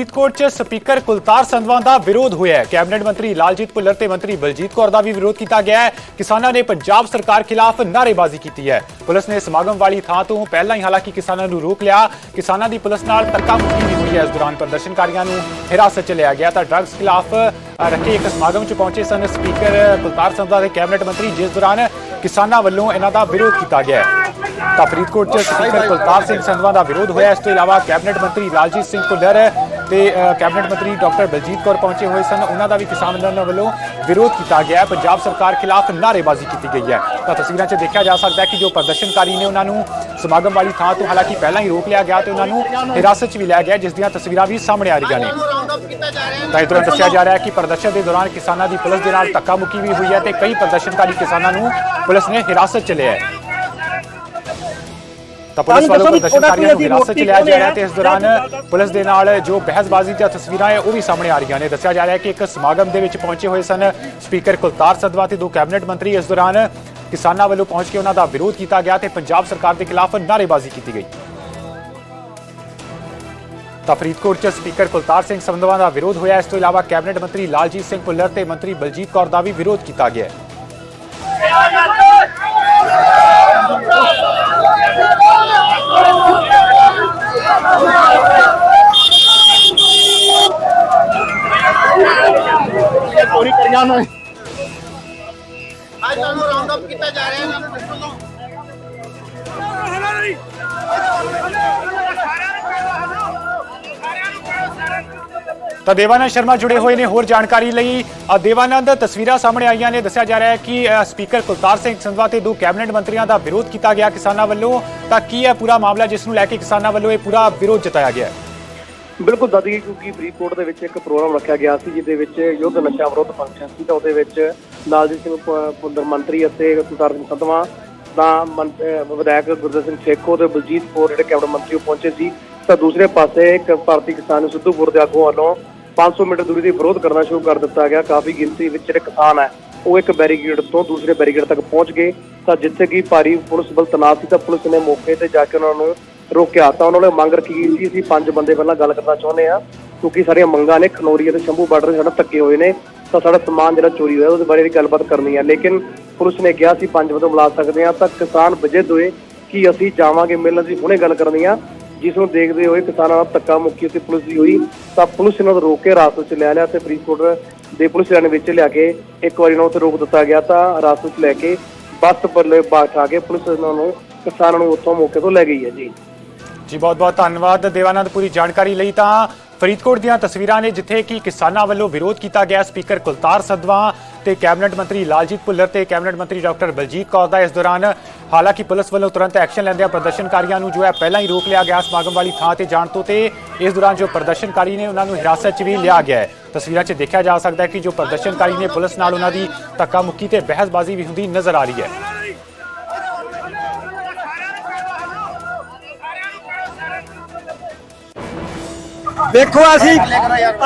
ਫਰੀਦਕੋਟ 'ਚ ਸਪੀਕਰ ਕੁਲਤਾਰ ਸੰਧਵਾਂ ਦਾ ਵਿਰੋਧ ਹੋਇਆ ਹੈ। ਕੈਬਨਿਟ ਮੰਤਰੀ ਲਾਲਜੀਤ ਭੁੱਲਰ ਤੇ ਮੰਤਰੀ ਬਲਜੀਤ ਕੌਰ ਦਾ ਵੀ ਵਿਰੋਧ ਕੀਤਾ ਗਿਆ ਹੈ। ਕਿਸਾਨਾਂ ਨੇ ਪੰਜਾਬ ਸਰਕਾਰ ਖਿਲਾਫ ਨਾਅਰੇਬਾਜ਼ੀ ਕੀਤੀ ਹੈ। ਪੁਲਿਸ ਨੇ ਸਮਾਗਮ ਵਾਲੀ ਥਾਂ ਤੋਂ ਪਹਿਲਾਂ ਹੀ ਹਾਲਾਂਕਿ ਕਿਸਾਨਾਂ ਨੂੰ ਰੋਕ ਲਿਆ, ਕਿਸਾਨਾਂ ਦੀ ਪੁਲਿਸ ਨਾਲ ਧੱਕਾਮੁੱਕੀ ਵੀ ਹੋਈ ਹੈ। ਇਸ ਦੌਰਾਨ ਪ੍ਰਦਰਸ਼ਨਕਾਰੀਆਂ ਨੂੰ ਹਿਰਾਸਤ 'ਚ ਲਿਆ ਗਿਆ ਤਾਂ ਡਰੱਗਸ ਖਿਲਾਫ ਰੱਖੇ ਇੱਕ ਸਮਾਗਮ 'ਚ ਪਹੁੰਚੇ ਸਨ ਸਪੀਕਰ ਕੁਲਤਾਰ ਸੰਧਵਾ ਦੇ ਕੈਬਨਿਟ ਮੰਤਰੀ, ਜਿਸ ਦੌਰਾਨ ਕਿਸਾਨਾਂ ਵੱਲੋਂ ਇਹਨਾਂ ਦਾ ਵਿਰੋਧ ਕੀਤਾ ਗਿਆ ਤਾਂ ਫਰੀਦਕੋਟ 'ਚ ਸਪੀਕਰ ਕੁਲਤਾਰ ਸਿੰਘ ਸੰਧਵਾ ਦਾ ਵਿਰੋਧ ਹੋਇਆ। ਇਸ ਤੋਂ ਇਲਾਵਾ ਕੈਬਨਿਟ ਮੰਤਰੀ ਲਾਲਜੀਤ ਸਿੰਘ ਭੁੱਲਰ ਤੇ ਕੈਬਨਿਟ ਮੰਤਰੀ ਡਾਕਟਰ ਬਲਜੀਤ ਕੌਰ ਪਹੁੰਚੇ ਹੋਏ ਸਨ। ਉਹਨਾਂ ਦਾ ਵੀ ਕਿਸਾਨ ਅੰਦੋਲਨ ਵੱਲੋਂ ਵਿਰੋਧ ਕੀਤਾ ਗਿਆ। ਹੈ ਪੰਜਾਬ ਸਰਕਾਰ ਖਿਲਾਫ ਨਾਅਰੇਬਾਜ਼ੀ ਕੀਤੀ ਗਈ ਹੈ। ਤਾਂ ਤਸਵੀਰਾਂ 'ਚ ਦੇਖਿਆ ਜਾ ਸਕਦਾ ਹੈ ਕਿ ਜੋ ਪ੍ਰਦਰਸ਼ਨਕਾਰੀ ਨੇ ਉਹਨਾਂ ਨੂੰ ਸਮਾਗਮ ਵਾਲੀ ਥਾਂ ਤੋਂ ਹਾਲਾਂਕਿ ਪਹਿਲਾਂ ਹੀ ਰੋਕ ਲਿਆ ਗਿਆ ਤੇ ਉਹਨਾਂ ਨੂੰ ਹਿਰਾਸਤ 'ਚ ਵੀ ਲਿਆ ਗਿਆ, ਜਿਸ ਦੀਆਂ ਤਸਵੀਰਾਂ ਵੀ ਸਾਹਮਣੇ ਆ ਰਹੀਆਂ ਨੇ। ਤਾਂ ਇਸ ਦੌਰਾਨ ਦੱਸਿਆ ਜਾ ਰਿਹਾ ਹੈ ਕਿ ਪ੍ਰਦਰਸ਼ਨ ਦੇ ਦੌਰਾਨ ਕਿਸਾਨਾਂ ਦੀ ਪੁਲਿਸ ਦੇ ਨਾਲ ਧੱਕਾ ਮੁੱਕੀ ਵੀ ਹੋਈ ਹੈ ਤੇ ਕਈ ਪ੍ਰਦਰਸ਼ਨਕਾਰੀ ਕਿਸਾਨਾਂ ਨੂੰ ਪੁਲਿਸ ਨੇ ਹਿਰਾਸਤ 'ਚ ਲਿਆ ਹੈ। ਤਾਂ ਪੁਲਿਸ ਵੱਲੋਂ ਪ੍ਰਦਰਸ਼ਨਕਾਰੀਆਂ ਨੂੰ ਹਿਰਾਸਤ 'ਚ ਲਿਆ ਜਾ ਰਿਹਾ ਤੇ ਇਸ ਦੌਰਾਨ ਪੁਲਿਸ ਦੇ ਨਾਲ ਜੋ ਬਹਿਸਬਾਜ਼ੀ ਦੀਆਂ ਤਸਵੀਰਾਂ ਹੈ ਉਹ ਵੀ ਸਾਹਮਣੇ ਆ ਰਹੀਆਂ ਨੇ। ਦੱਸਿਆ ਜਾ ਰਿਹਾ ਹੈ ਕਿ ਇੱਕ ਸਮਾਗਮ ਦੇ ਵਿੱਚ ਪਹੁੰਚੇ ਹੋਏ ਸਨ ਸਪੀਕਰ ਕੁਲਤਾਰ ਸਦਵਾ ਤੇ ਦੋ ਕੈਬਨਿਟ ਮੰਤਰੀ। ਇਸ ਦੌਰਾਨ ਕਿਸਾਨਾਂ ਵੱਲੋਂ ਪਹੁੰਚ ਕੇ ਉਹਨਾਂ ਦਾ ਵਿਰੋਧ ਕੀਤਾ ਗਿਆ ਤੇ ਪੰਜਾਬ ਸਰਕਾਰ ਦੇ ਖਿਲਾਫ ਨਾਅਰੇਬਾਜ਼ੀ ਕੀਤੀ ਗਈ। ਤਾਂ ਫਰੀਦਕੋਟ 'ਚ ਸਪੀਕਰ ਕੁਲਤਾਰ ਸਿੰਘ ਸੰਧਵਾ ਦਾ ਵਿਰੋਧ ਹੋਇਆ। ਇਸ ਤੋਂ ਇਲਾਵਾ ਕੈਬਨਿਟ ਮੰਤਰੀ ਲਾਲਜੀਤ ਸਿੰਘ ਭੁੱਲਰ ਤੇ ਮੰਤਰੀ ਬਲਜੀਤ ਕੌਰ ਦਾ ਵੀ ਵਿਰੋਧ ਕੀਤਾ ਗਿਆ ਹੈ। ਅੱਜ ਤੁਹਾਨੂੰ ਰਾਉਂਡ ਅਪ ਕੀਤਾ ਜਾ ਰਿਹਾ ਹੈ ਇਹਨਾਂ ਨੂੰ ਦੱਸੋ ਤਾਂ ਦੇਵਾਨੰਦ ਸ਼ਰਮਾ ਜੁੜੇ ਹੋਏ ਨੇ ਹੋਰ ਜਾਣਕਾਰੀ ਲਈ। ਦੇਵਾਨੰਦ, ਤਸਵੀਰਾਂ ਸਾਹਮਣੇ ਆਈਆਂ ਨੇ, ਦੱਸਿਆ ਜਾ ਰਿਹਾ ਹੈ ਕਿ ਸਪੀਕਰ ਕੁਲਤਾਰ ਸਿੰਘ ਸੰਧਵਾ ਤੇ ਦੋ ਕੈਬਨਿਟ ਮੰਤਰੀਆਂ ਦਾ ਵਿਰੋਧ ਕੀਤਾ ਗਿਆ ਕਿਸਾਨਾਂ ਵੱਲੋਂ। ਤਾਂ ਕੀ ਹੈ ਪੂਰਾ ਮਾਮਲਾ ਜਿਸ ਨੂੰ ਲੈ ਕੇ ਕਿਸਾਨਾਂ ਵੱਲੋਂ ਇਹ ਪੂਰਾ ਵਿਰੋਧ ਜਤਾਇਆ ਗਿਆ ਹੈ? ਬਿਲਕੁਲ ਦਾਦੀ ਕਿਉਂਕਿ ਫਰੀਦਕੋਟ ਦੇ ਵਿੱਚ ਇੱਕ ਪ੍ਰੋਗਰਾਮ ਰੱਖਿਆ ਗਿਆ ਸੀ, ਜਿਹਦੇ ਵਿੱਚ ਯੁੱਧ ਨਸ਼ਾ ਵਿਰੋਧ ਫੰਕਸ਼ਨ ਸੀ, ਤਾਂ ਉਹਦੇ ਵਿੱਚ ਲਾਲਜੀਤ ਸਿੰਘ ਪ- ਮੰਤਰੀ ਅਤੇ ਕੁਲਤਾਰ ਸਿੰਘ ਸੰਧਵਾ ਦਾ ਮੰ- ਵਿਧਾਇਕ ਗੁਰਦਰ ਸਿੰਘ ਸੇਖੋ ਤੇ ਬਲਜੀਤ ਕੌਰ ਜਿਹੜੇ ਕੈਬਨਿਟ ਮੰਤਰੀ ਉਹ ਪਹੁੰਚੇ ਸੀ। ਤਾਂ ਦੂਸਰੇ ਪਾਸੇ ਇੱਕ ਭਾਰਤੀ ਕਿਸਾਨ ਸਿੱਧੂਪੁਰ ਦੇ ਆਗੂ ਵੱਲੋਂ 500 ਮੀਟਰ ਦੂਰੀ ਤੇ ਵਿਰੋਧ ਕਰਨਾ ਸ਼ੁਰੂ ਕਰ ਦਿੱਤਾ ਗਿਆ। ਕਾਫੀ ਗਿਣਤੀ ਵਿੱਚ ਜਿਹੜੇ ਕਿਸਾਨ ਹੈ, ਉਹ ਇੱਕ ਬੈਰੀਗੇਡ ਤੋਂ ਦੂਸਰੇ ਬੈਰੀਗੇਡ ਤੱਕ ਪਹੁੰਚ ਗਏ। ਤਾਂ ਜਿੱਥੇ ਕਿ ਭਾਰੀ ਪੁਲਿਸ ਬਲ ਤੈਨਾਤ ਸੀ, ਤਾਂ ਪੁਲਿਸ ਨੇ ਮੌਕੇ ਤੇ ਜਾ ਕੇ ਉਹਨਾਂ ਨੂੰ ਰੋਕਿਆ ਤਾਂ ਉਹਨਾਂ ਨੇ ਮੰਗ ਰੱਖੀ ਗਈ ਸੀ। ਅਸੀਂ ਪੰਜ ਬੰਦੇ ਪਹਿਲਾਂ ਗੱਲ ਕਰਨਾ ਚਾਹੁੰਦੇ ਆ ਕਿਉਂਕਿ ਸਾਡੀਆਂ ਮੰਗਾਂ ਨੇ ਖਨੌਰੀ ਅਤੇ ਸ਼ੰਭੂ ਬਾਰਡਰ ਸਾਡਾ ਧੱਕੇ ਹੋਏ ਨੇ। ਤਾਂ ਸਾਡਾ ਸਮਾਨ ਜਿਹੜਾ ਚੋਰੀ ਹੋਇਆ, ਉਹਦੇ ਬਾਰੇ ਵੀ ਗੱਲਬਾਤ ਕਰਨੀ ਹੈ। ਲੇਕਿਨ ਪੁਲਿਸ ਨੇ ਕਿਹਾ ਸੀ ਪੰਜ ਬੰਦੇ ਬੁਲਾ ਸਕਦੇ ਆ ਤਾਂ ਕਿਸਾਨ ਵਜਦ ਹੋਏ ਕਿ ਅਸੀਂ ਜਾਵਾਂਗੇ ਮਿਲਣ? ਦੀ ਹੁਣੇ ਗੱਲ ਕਰਨੀ ਆ। ਜਿਸ ਨੂੰ ਦੇਖਦੇ ਹੋਏ ਕਿਸਾਨਾਂ ਨਾਲ ਧੱਕਾ ਮੁੱਕੀ ਤੇ ਪੁਲਿਸ ਦੀ ਹੋਈ। ਤਾਂ ਪੁਲਿਸ ਇਹਨਾਂ ਨੂੰ ਰੋਕ ਕੇ ਰਾਸਤੇ 'ਚ ਲੈ ਲਿਆ ਤੇ ਫਰੀਦਕੋਟ ਦੇ ਪੁਲਿਸ ਲਾਈਨ ਵਿੱਚ ਲਿਆ ਕੇ ਇੱਕ ਵਾਰੀ ਇਹਨਾਂ ਉੱਤੇ ਰੋਕ ਦਿੱਤਾ ਗਿਆ। ਤਾਂ ਰਾਸਤੇ 'ਚ ਲੈ ਕੇ ਬੱਸ ਪੱਲੇ ਬਾਠਾ ਕੇ ਪੁਲਿਸ ਇਹਨਾਂ ਨੂੰ ਕਿਸਾਨਾਂ ਨੂੰ ਉੱਥੋਂ ਮੌਕੇ ਤੋਂ ਲੈ ਗਈ ਹੈ ਜੀ। ਜੀ, ਬਹੁਤ ਬਹੁਤ ਧੰਨਵਾਦ ਦੇਵਾਨੰਦ ਪੂਰੀ ਜਾਣਕਾਰੀ ਲਈ ਤਾਂ ਫਰੀਦਕੋਟ ਦੀਆਂ ਤਸਵੀਰਾਂ ਨੇ ਜਿੱਥੇ ਕਿ ਕਿਸਾਨਾਂ ਵੱਲੋਂ ਵਿਰੋਧ ਕੀਤਾ ਗਿਆ ਸਪੀਕਰ ਕੁਲਤਾਰ ਸਦਵਾ ਤੇ ਕੈਬਨਿਟ ਮੰਤਰੀ ਲਾਲਜੀਤ ਭੁੱਲਰ ਤੇ ਕੈਬਨਿਟ ਮੰਤਰੀ ਡਾਕਟਰ ਬਲਜੀਤ ਕੌਰ ਦਾ ਇਸ ਦੌਰਾਨ ਹਾਲਾਂਕਿ ਪੁਲਿਸ ਵੱਲੋਂ ਤੁਰੰਤ ਐਕਸ਼ਨ ਲੈਂਦਿਆਂ ਪ੍ਰਦਰਸ਼ਨਕਾਰੀਆਂ ਨੂੰ ਜੋ ਹੈ ਪਹਿਲਾਂ ਹੀ ਰੋਕ ਲਿਆ ਗਿਆ, ਸਮਾਗਮ ਵਾਲੀ ਥਾਂ ਤੇ ਜਾਣ ਤੋਂ ਤੇ ਇਸ ਦੌਰਾਨ ਜੋ ਪ੍ਰਦਰਸ਼ਨਕਾਰੀ ਨੇ ਉਹਨਾਂ ਨੂੰ ਹਿਰਾਸਤ 'ਚ ਵੀ ਲਿਆ ਗਿਆ ਹੈ। ਤਸਵੀਰਾਂ 'ਚ ਦੇਖਿਆ ਜਾ ਸਕਦਾ ਹੈ ਕਿ ਜੋ ਪ੍ਰਦਰਸ਼ਨਕਾਰੀ ਨੇ ਪੁਲਿਸ ਨਾਲ ਉਹਨਾਂ ਦੀ ਧੱਕਾ ਮੁੱਕੀ ਤੇ ਬਹਿਸਬਾਜ਼ੀ ਵੀ ਹੁੰਦੀ ਨਜ਼ਰ ਆ ਰਹੀ ਹੈ। ਵੇਖੋ ਅਸੀਂ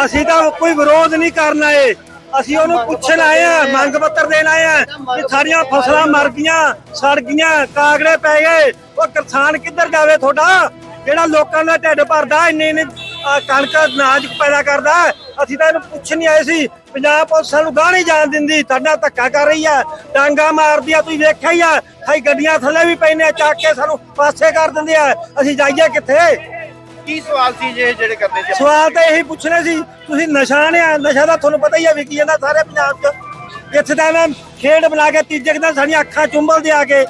ਅਸੀਂ ਤਾਂ ਕੋਈ ਵਿਰੋਧ ਨਹੀਂ ਕਰਨ ਆਏ। ਅਸੀਂ ਉਹਨੂੰ ਪੁੱਛਣ ਆਏ ਆ, ਮੰਗ ਪੱਤਰ ਦੇਣ ਆਏ ਆ ਕਿ ਸਾਰੀਆਂ ਫਸਲਾਂ ਮਰ ਗਈਆਂ, ਸੜ ਗਈਆਂ, ਕਾਗੜੇ ਪੈ ਗਏ। ਉਹ ਕਿਸਾਨ ਕਿੱਧਰ ਜਾਵੇ ਤੁਹਾਡਾ? ਜਿਹੜਾ ਲੋਕਾਂ ਦਾ ਢਿੱਡ ਭਰਦਾ, ਇੰਨੇ ਇੰਨੇ ਕਣਕ ਅਨਾਜ ਪੈਦਾ ਕਰਦਾ। ਅਸੀਂ ਤਾਂ ਇਹਨੂੰ ਪੁੱਛ ਨਹੀਂ ਆਏ ਸੀ। ਪੰਜਾਬ ਪੁਲਿਸ ਸਾਨੂੰ ਗਾਹ ਨਹੀਂ ਜਾਣ ਦਿੰਦੀ। ਤੁਹਾਡਾ ਧੱਕਾ ਕਰ ਰਹੀ ਆ। ਡਾਂਗਾ ਮਾਰਦੀ ਆ, ਤੁਸੀਂ ਵੇਖਿਆ ਹੀ ਆ। ਕਈ ਗੱਡੀਆਂ ਥੱਲੇ ਵੀ ਪੈਨੇ ਚੱਕ ਕੇ ਸਾਨੂੰ ਪਾਸੇ ਕਰ ਦਿੰਦੇ ਆ। ਅਸੀਂ ਜਾਈਏ ਕਿੱਥੇ? ਕੀ ਸਵਾਲ ਸੀ ਜੇ ਜਿਹੜੇ ਕਰਨੇ ਸੀ? ਸਵਾਲ ਤਾਂ ਇਹੀ ਪੁੱਛਣਾ ਸੀ, ਤੁਸੀਂ ਨਸ਼ਾ ਨੇ ਨਸ਼ਾ ਦਾ ਤੁਹਾਨੂੰ ਪਤਾ ਹੀ ਹੈ ਵਿਕੀ ਜਾਂਦਾ ਸਾਰੇ ਪੰਜਾਬ 'ਚ। ਇੱਥੇ ਤਾਂ ਨਾ ਖੇਡ ਬਣਾ ਕੇ ਤੀਜੇ ਦਿਨ ਸਾਡੀਆਂ ਅੱਖਾਂ ਚੁੰਬਲ ਦੇ ਆ ਕੇ,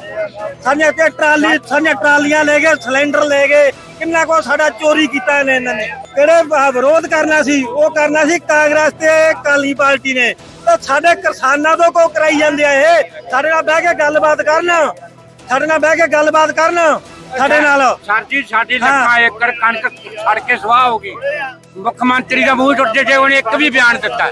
ਸਾਡੀਆਂ ਤੇ ਟਰਾਲੀ, ਸਾਡੀਆਂ ਟਰਾਲੀਆਂ ਲੈ ਗਏ, ਸਿਲੰਡਰ ਲੈ ਗਏ, ਕਿੰਨਾ ਕੋ ਸਾਡਾ ਚੋਰੀ ਕੀਤਾ ਇਹਨੇ, ਇਹਨਾਂ ਨੇ। ਕਿਹੜੇ ਵਿਰੋਧ ਕਰਨਾ ਸੀ, ਉਹ ਕਰਨਾ ਸੀ ਕਾਂਗਰਸ ਤੇ ਕਾਲੀ ਪਾਰਟੀ ਨੇ। ਤਾਂ ਸਾਡੇ ਕਿਸਾਨਾਂ ਤੋਂ ਕੋ ਕਰਾਈ ਜਾਂਦੇ ਆ ਇਹ? ਸਾਡੇ ਨਾਲ ਬਹਿ ਕੇ ਗੱਲਬਾਤ ਕਰਨ, ਸਾਡੇ ਨਾਲ ਬਹਿ ਕੇ ਗੱਲਬਾਤ ਕਰਨ। ਸਾਡੇ ਨਾਲ। ਸਰ ਜੀ ਸਾਡੀ। ਲੱਖਾਂ ਏਕੜ ਕਣਕ ਸੜ ਕੇ ਸਵਾਹ ਹੋ ਗਈ। ਮੁੱਖ ਮੰਤਰੀ ਦਾ ਮੂੰਹ ਟੁੱਟ ਜੇ ਉਹਨੇ ਇੱਕ ਵੀ ਬਿਆਨ ਦਿੱਤਾ।